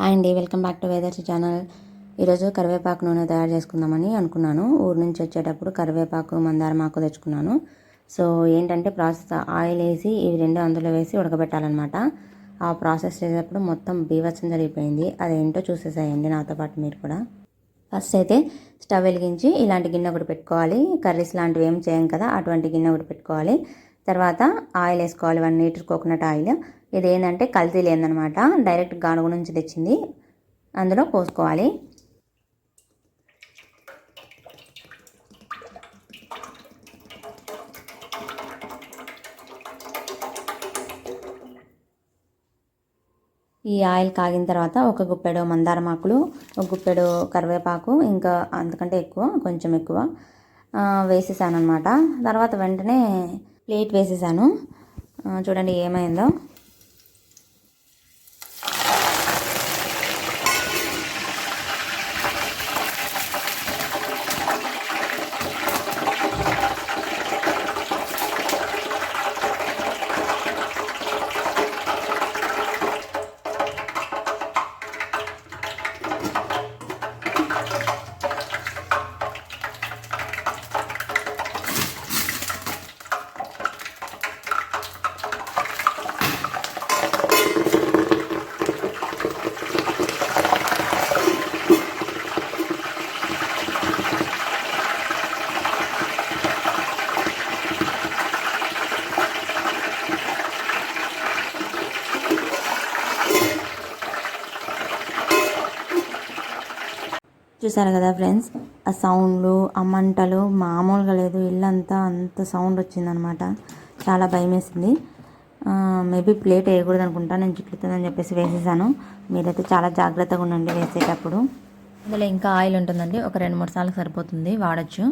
Hi అండి welcome back to వేదర్స్ channel. ఈరోజు కరివేపాకు నూనె తయారు చేసుకుందామని అనుకున్నాను. ఊరు నుంచి వచ్చేటప్పుడు కరివేపాకు మందారమాకు తెచ్చుకున్నాను. సో ఏంటంటే ప్రాసెస్ ఆయిల్ వేసి ఇవి రెండు అందులో వేసి ఉడకబెట్టాలన్నమాట. ఆ ప్రాసెస్ చేసేటప్పుడు మొత్తం బీవత్సం జరిగిపోయింది. అదేంటో చూసేసాయండి నాతో పాటు మీరు కూడా. ఫస్ట్ అయితే స్టవ్ వెలిగించి ఇలాంటి గిన్నె ఒకటి పెట్టుకోవాలి. కర్రీస్ లాంటివి ఏం చేయం కదా అటువంటి గిన్నె ఒకటి పెట్టుకోవాలి. తర్వాత ఆయిల్ వేసుకోవాలి వన్ లీటర్ కోకోనట్ ఆయిల్. ఇది ఏంటంటే కల్తీ లేదనమాట. డైరెక్ట్ గానుగు నుంచి తెచ్చింది. అందులో పోసుకోవాలి. ఈ ఆయిల్ కాగిన తర్వాత ఒక గుప్పెడు మందారం ఆకులు ఒక గుప్పెడు కరివేపాకు ఇంకా అంతకంటే ఎక్కువ కొంచెం ఎక్కువ వేసేసాను అనమాట తర్వాత వెంటనే ప్లేట్ వేసేసాను. చూడండి ఏమైందో. చూసారు కదా ఫ్రెండ్స్? ఆ సౌండ్లు ఆ మంటలు మామూలుగా లేదు. ఇల్లంతా అంత సౌండ్ వచ్చిందనమాట. చాలా భయం వేసింది మేబీ ప్లేట్ వేయకూడదు అనుకుంటా. నేను చిట్లుతుందని చెప్పేసి వేసేసాను. మీరైతే చాలా జాగ్రత్తగా ఉండండి వేసేటప్పుడు. ఇందులో ఇంకా ఆయిల్ ఉంటుందండి. ఒక రెండు మూడు సార్లు సరిపోతుంది. వాడచ్చు.